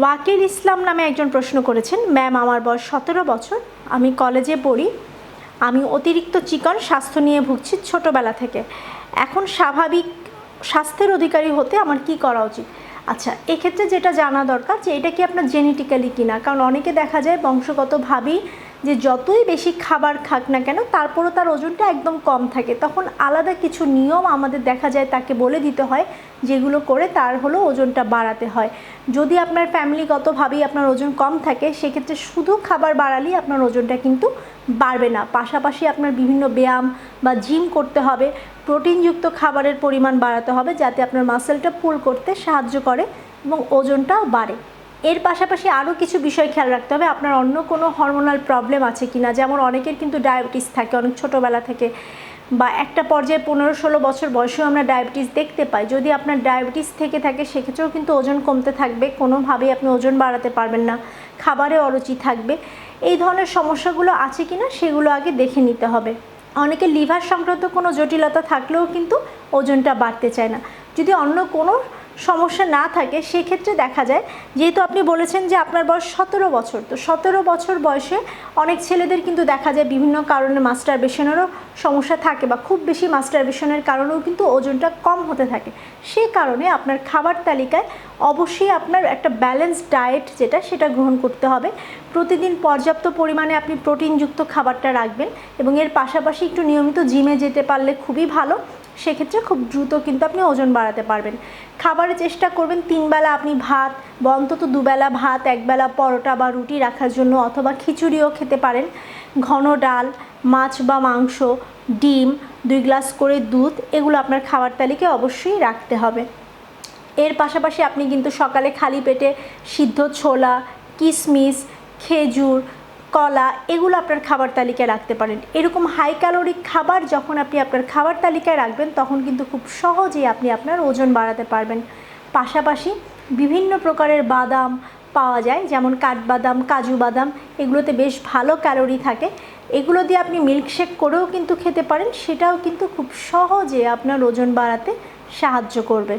ওয়াকিল ইসলাম নামে একজন প্রশ্ন করেছেন, ম্যাম, আমার বয়স সতেরো বছর, আমি কলেজে পড়ি, আমি অতিরিক্ত চিকন স্বাস্থ্য নিয়ে ভুগছি ছোটোবেলা থেকে। এখন স্বাভাবিক স্বাস্থ্যের অধিকারী হতে আমার কি করা উচিত? আচ্ছা এক্ষেত্রে যেটা জানা দরকার যে এটা কি আপনার জেনেটিক্যালি কিনা? কারণ অনেকে দেখা যায় বংশগতভাবেই যে যতই বেশি খাবার খাক না কেন, তারপরও তার ওজনটা একদম কম থাকে। তখন আলাদা কিছু নিয়ম আমাদের দেখা যায়, তাকে বলে দিতে হয়, যেগুলো করে তার হলো ওজনটা বাড়াতে হয়। যদি আপনার ফ্যামিলিগতভাবেই আপনার ওজন কম থাকে, সেক্ষেত্রে শুধু খাবার বাড়ালেই আপনার ওজনটা কিন্তু বাড়বে না। পাশাপাশি আপনার বিভিন্ন ব্যায়াম বা জিম করতে হবে, প্রোটিনযুক্ত খাবারের পরিমাণ বাড়াতে হবে, যাতে আপনার মাসেলটা পুল করতে সাহায্য করে এবং ওজনটাও বাড়ে। এর পাশাপাশি আরও কিছু বিষয় খেয়াল রাখতে হবে। আপনার অন্য কোনো হরমোনাল প্রবলেম আছে কি না যেমন অনেকের কিন্তু ডায়াবেটিস থাকে, অনেক ছোটোবেলা থেকে বা একটা পর্যায়ে পনেরো ষোলো বছর বয়সেও আমরা ডায়াবেটিস দেখতে পাই। যদি আপনার ডায়াবেটিস থেকে থাকে, সেক্ষেত্রেও কিন্তু ওজন কমতে থাকবে। কোনোভাবেই আপনি ওজন বাড়াতে পারবেন না। খাবারে অরুচি থাকবে। এই ধরনের সমস্যাগুলো আছে কি না সেগুলো আগে দেখে নিতে হবে। অনেকে লিভার সংক্রান্ত কোনো জটিলতা থাকলেও কিন্তু ওজনটা বাড়তে চায় না। যদি অন্য কোনো সমস্যা না থাকে, সেক্ষেত্রে দেখা যায়, যেহেতু আপনি বলেছেন যে আপনার বয়স সতেরো বছর, তো সতেরো বছর বয়সে অনেক ছেলেদের কিন্তু দেখা যায় বিভিন্ন কারণে মাস্টারবেশনেরও সমস্যা থাকে বা খুব বেশি মাস্টারবেশনের কারণেও কিন্তু ওজনটা কম হতে থাকে। সে কারণে আপনার খাবার তালিকায় অবশ্যই আপনার একটা ব্যালেন্স ডায়েট যেটা, সেটা গ্রহণ করতে হবে। প্রতিদিন পর্যাপ্ত পরিমাণে আপনি প্রোটিনযুক্ত খাবারটা রাখবেন এবং এর পাশাপাশি একটু নিয়মিত জিমে যেতে পারলে খুবই ভালো। সেক্ষেত্রে খুব দ্রুত কিন্তু আপনি ওজন বাড়াতে পারবেন। খাবারের চেষ্টা করবেন তিনবেলা আপনি ভাত, বা অন্তত দুবেলা ভাত একবেলা পরোটা বা রুটি রাখার জন্য অথবা খিচুড়িও খেতে পারেন। ঘন ডাল, মাছ বা মাংস, ডিম, দুই গ্লাস করে দুধ, এগুলো আপনার খাবার তালিকায় অবশ্যই রাখতে হবে। এর পাশাপাশি আপনি কিন্তু সকালে খালি পেটে সিদ্ধ ছোলা কিশমিশ খেজুর কলা, এগুলো আপনার খাবার তালিকায় রাখতে পারেন। এরকম হাই ক্যালোরিক খাবার যখন আপনি আপনার খাবার তালিকায় রাখবেন, তখন কিন্তু খুব সহজেই আপনি আপনার ওজন বাড়াতে পারবেন। পাশাপাশি বিভিন্ন প্রকারের বাদাম পাওয়া যায়, যেমন কাঠবাদাম, কাজু বাদাম, এগুলোতে বেশ ভালো ক্যালোরি থাকে। এগুলো দিয়ে আপনি মিল্কশেক করেও কিন্তু খেতে পারেন, সেটাও কিন্তু খুব সহজে আপনার ওজন বাড়াতে সাহায্য করবে।